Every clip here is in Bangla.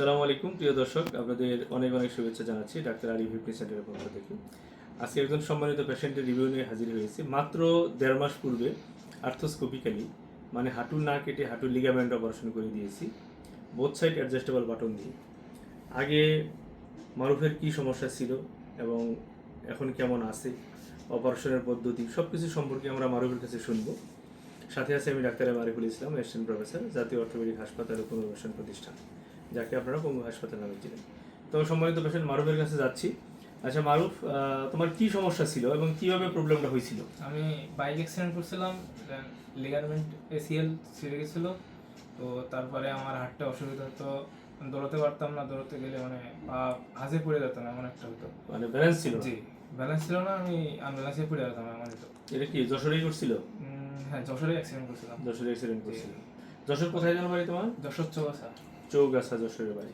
আসসালামু আলাইকুম, প্রিয় দর্শক। আপনাদের অনেক অনেক শুভেচ্ছা জানাচ্ছি ডাক্তার আলী ফিফটি সেন্টারের পক্ষ থেকে। আজকে একজন সম্মানিত পেশেন্টের রিভিউ নিয়ে হাজির হয়েছে। মাত্র দেড় মাস পূর্বে আর্থোস্কোপিক্যালি মানে হাঁটু না কেটে হাঁটুর লিগামেন্ট অপারেশন করে দিয়েছি বোথ সাইড অ্যাডজাস্টেবল বাটন দিয়ে। আগে মারুফের কী সমস্যা ছিল এবং এখন কেমন আছে, অপারেশনের পদ্ধতি সব কিছু সম্পর্কে আমরা মারুফের কাছে শুনব। সাথে আছে আমি doctor M Ariful Islam assistant professor জাতীয় অর্থোপেডিক হাসপাতাল ও পুনর্বাসন প্রতিষ্ঠান। যাকে আপনারা পঙ্গু হাসপাতাল নামে চিনেন। তো সম্মানিত পেশেন্ট মারুফের কাছে যাচ্ছি। আচ্ছা মারুফ তোমার কি সমস্যা ছিল এবং কীভাবে প্রবলেমটা হয়েছিল? আমি বাইক অ্যাক্সিডেন্ট করছিলাম লিগারমেন্ট এসিএল ছিঁড়ে গেছিল। তো তারপরে আমার হাটটা অসুবিধা হতো। দৌড়াতে পারতাম না দৌড়াতে গেলে মানে পা হাজে পড়ে যেতাম এমন একটা হতো। মানে ব্যালেন্স ছিল? জি ব্যালেন্স ছিল না আমি আনব্যালেন্সে পড়ে যেতাম এমন হতো। এটা কি যশোরেই করছিল? হ্যাঁ যশোরে অ্যাক্সিডেন্ট করছিলাম। যশোরে অ্যাক্সিডেন্ট করছিল। যশোর কোথায় যেন বাড়ি তোমার? যশোর চৌগাছা চৌগাছা যশোরের বাড়ি।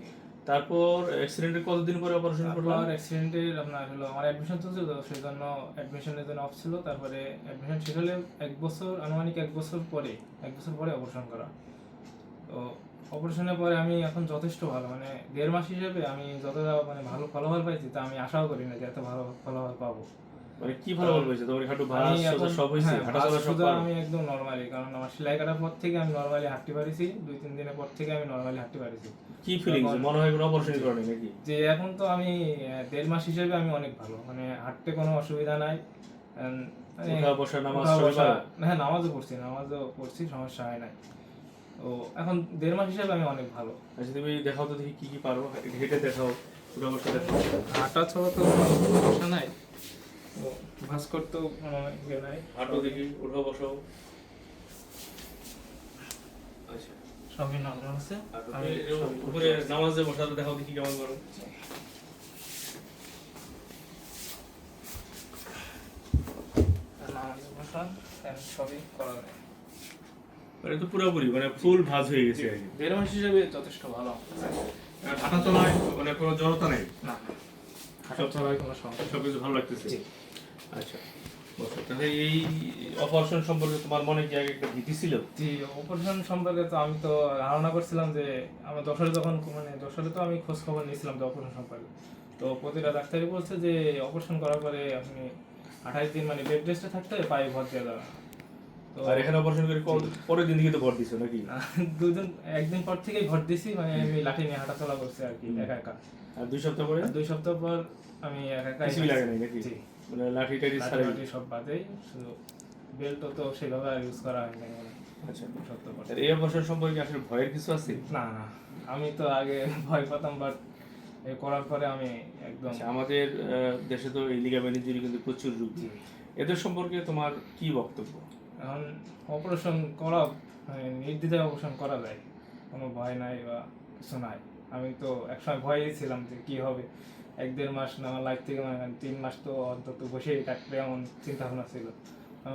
তারপর অ্যাক্সিডেন্টের কতদিন পরে অপারেশন তারপর অ্যাক্সিডেন্টের আপনার হলো আমার অ্যাডমিশন তো সেই জন্য অ্যাডমিশনের জন্য অফ ছিল। তারপরে অ্যাডমিশন শেষ হলে এক বছর, আনুমানিক এক বছর পরে, এক বছর পরে অপারেশন করা। তো অপারেশনের পরে আমি এখন যথেষ্ট ভালো মানে দেড় মাস হিসেবে আমি যতটা মানে ভালো ফলাফল পাইছি তা আমি আশাও করি না যে এত ভালো ফলাফল পাবো। মানে কি ফলাফল হয়েছে তোমার হাঁটু ভাঁজ সব হয়েছে হ্যাঁ, হাঁটা চলা সব আমি একদম নর্মালি কারণ আমার সেলাই কাটার পর থেকে আমি নর্মালি হাঁটতে পারিছি দুই তিন দিনের পর থেকে আমি নর্মালি হাঁটতে পারিছি। কি ফিলিংস মনে হয় কোনো অপারেশন করেনি নাকি? যে এখন তো আমি দেড় মাস হিসেবে আমি অনেক ভালো মানে হাঁটতে কোনো অসুবিধা নাই। মানে উঠা বসা নামাজ? হ্যাঁ নামাজও পড়ছি নামাজও পড়ছি সমস্যা হয় নাই। তো এখন দেড় মাস হিসেবে আমি অনেক ভালো। আচ্ছা তুমি দেখাও তো দেখি কি কি পারো হেঁটে দেখাও উঠা বসা দেখাও। হাঁটা ছাড়া তো সমস্যা নাই। তো ভাস করতেও কোনো ইয়ে নাই। হাঁটো দেখি উঠা বসাও আচ্ছা। সবই আছে। উপরে নামাজে বসাতে দেখাও দেখি কেমন করো। বসা সবই করা যায়। মানে তো পুরোপুরি মানে ফুল ভাঁজ হয়ে গেছে আর কি। হিসেবে যথেষ্ট ভালো। আর হাঁটা চলায় মানে কোনো জড়তা নেই? না হাঁটা চলায় কোনো সমস্যা সব কিছু ভালো লাগতেছে। আচ্ছা। তাহলে এই অপারেশন সম্পর্কে তোমার মনে কি আগে একটা ভীতি ছিল? জি অপারেশন সম্পর্কে তো আমি তো ধারণা করছিলাম যে আমার দশরে যখন মানে দশরে তো আমি খোঁজ খবর নিয়েছিলাম যে অপারেশন সম্পর্কে। তো প্রতিটা ডাক্তারই বলছে যে অপারেশন করার পরে আপনি আঠাশ দিন মানে বেড রেস্টে থাকতে পায়ে ভর দেওয়া যাবে তো আর এখানে অপারেশন করে পরের দিন থেকে তো ভর দিছো নাকি? দুদিন একদিন পর থেকেই ভর দিছি মানে আমি লাঠি নিয়ে হাঁটা চলা করছি আর কি একা একা। আর দুই সপ্তাহ পরে? দুই সপ্তাহ পর আমি একা একা কিছুই লাগে নাই নাকি? জি। মানে লাঠি টাঠি লাঠি সব বাদেই শুধু বেল্টও তো সেভাবে ইউজ করা হয় না আচ্ছা। এই অপারেশন সম্পর্কে আসলে ভয়ের কিছু আছে? না না। আমি তো আগে ভয় পেতাম বাট করার পরে আমি একদম আচ্ছা, আমাদের দেশে তো এই লিগামেন্ট ইঞ্জুরি কিন্তু প্রচুর রুগী এদের সম্পর্কে তোমার কি বক্তব্য? এখন অপারেশন করা মানে নির্দ্বিধায় অপারেশন করা যায়। কোনো ভয় নাই বা কিছু নাই। আমি তো একসময় ভয়েই ছিলাম যে কি হবে। এক দেড় মাস না আমার লাইফ থেকে মানে তিন মাস তো অন্তত বসেই কাটবে এমন চিন্তা ভাবনা ছিল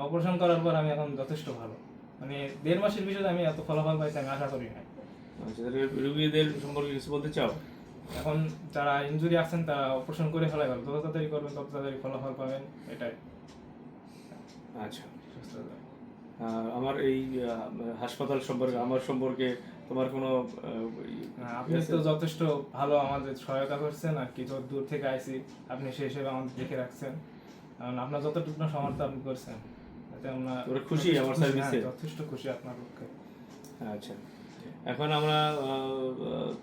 অপারেশন করার পর আমি এখন যথেষ্ট ভালো। মানে দেড় মাসের বিষয়ে আমি এত ফলাফল পাইছি আমি আশা করি না আচ্ছা রুগীদের সম্পর্কে কিছু বলতে চাও? এখন যারা ইনজুরি আছেন তারা অপারেশন করে ফেলাই ভালো। যত তাড়াতাড়ি করবেন তত তাড়াতাড়ি ফলাফল পাবেন এটাই। আচ্ছা। আমার এই হাসপাতাল সম্পর্কে আমার সম্পর্কে তোমার কোনো হ্যাঁ, আপনি তো যথেষ্ট ভালো আমাদের সহায়তা করছেন আর কি যত দূর থেকে আইছি আপনি সেই হিসেবে আমাদের দেখে রাখছেন। কারণ আপনার যতটুকু না সামর্থ্য আপনি করছেন এতে আমরা তোমরা খুশি আমার সার্ভিসে? হ্যাঁ, যথেষ্ট খুশি আপনার পক্ষে। আচ্ছা। এখন আমরা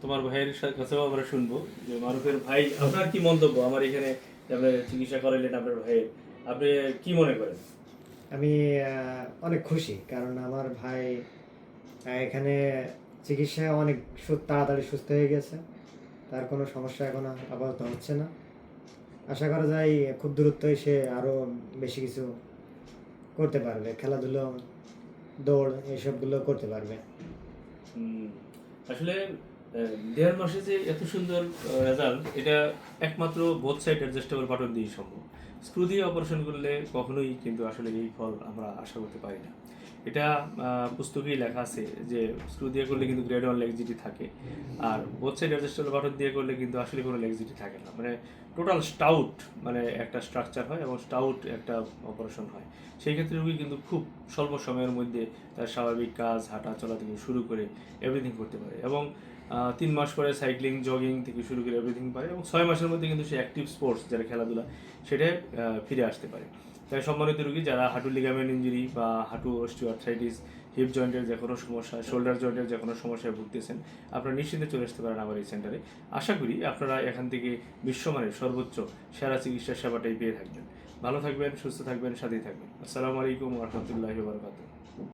তোমার ভাইয়ের কাছেও আমরা শুনব যে মারুফের ভাই আপনার কি মন্তব্য? আমার এখানে যে আপনি চিকিৎসা করাইলেন আপনার ভাইয়ের আপনি কি মনে করেন? আমি অনেক খুশি কারণ আমার ভাই এখানে চিকিৎসায় অনেক তাড়াতাড়ি সুস্থ হয়ে গেছে। তার কোনো সমস্যা এখন আপাতত হচ্ছে না। আশা করা যায় খুব দূরত্বই সে আরও বেশি কিছু করতে পারবে। খেলাধুলো, দৌড় এইসবগুলো করতে পারবে। আসলে দেড় মাসে যে এত সুন্দর রেজাল্ট এটা একমাত্র বোথ সাইড অ্যাডজাস্টেবল বাটন দিয়ে সম্ভব। স্ক্রু দিয়ে অপারেশন করলে কখনোই কিন্তু আসলে এই ফল আমরা আশা করতে পারি না। এটা পুস্তকেই লেখা আছে যে স্ক্রু দিয়ে করলে কিন্তু গ্রেড ওয়ান লেগজিটি থাকে। আর বোথ সাইড অ্যাডজাস্টেবল বাটন দিয়ে করলে কিন্তু আসলে কোনো লেগজিটি থাকে না। মানে টোটাল স্টাউট মানে একটা স্ট্রাকচার হয় এবং স্টাউট একটা অপারেশন হয়। সেই ক্ষেত্রে রোগী কিন্তু খুব স্বল্প সময়ের মধ্যে তার স্বাভাবিক কাজ, হাঁটা চলা থেকে শুরু করে এভরিথিং করতে পারে এবং তিন মাস পরে সাইক্লিং জগিং থেকে শুরু করে এভরিথিং পারে এবং ছয় মাসের মধ্যে কিন্তু সে অ্যাক্টিভ স্পোর্টস যারা খেলাধুলা সেটা ফিরে আসতে পারে। তাই সম্মানিত রোগী, যারা হাঁটু লিগামেন্ট ইঞ্জুরি বা হাঁটু অস্টিওআর্থ্রাইটিস হিপ জয়েন্টের যে কোনো সমস্যা শোল্ডার জয়েন্টের যে কোনো সমস্যায় ভুগতেছেন, আপনারা নিশ্চিন্তে চলে আসতে পারেন আমার এই সেন্টারে আশা করি আপনারা এখান থেকে বিশ্বমানের সর্বোচ্চ সেরা চিকিৎসা সেবাটাই পেয়ে থাকবেন। ভালো থাকবেন, সুস্থ থাকবেন, সাথেই থাকবেন। আসসালামু আলাইকুম রহমতুল্লাহ বারকাতুহ।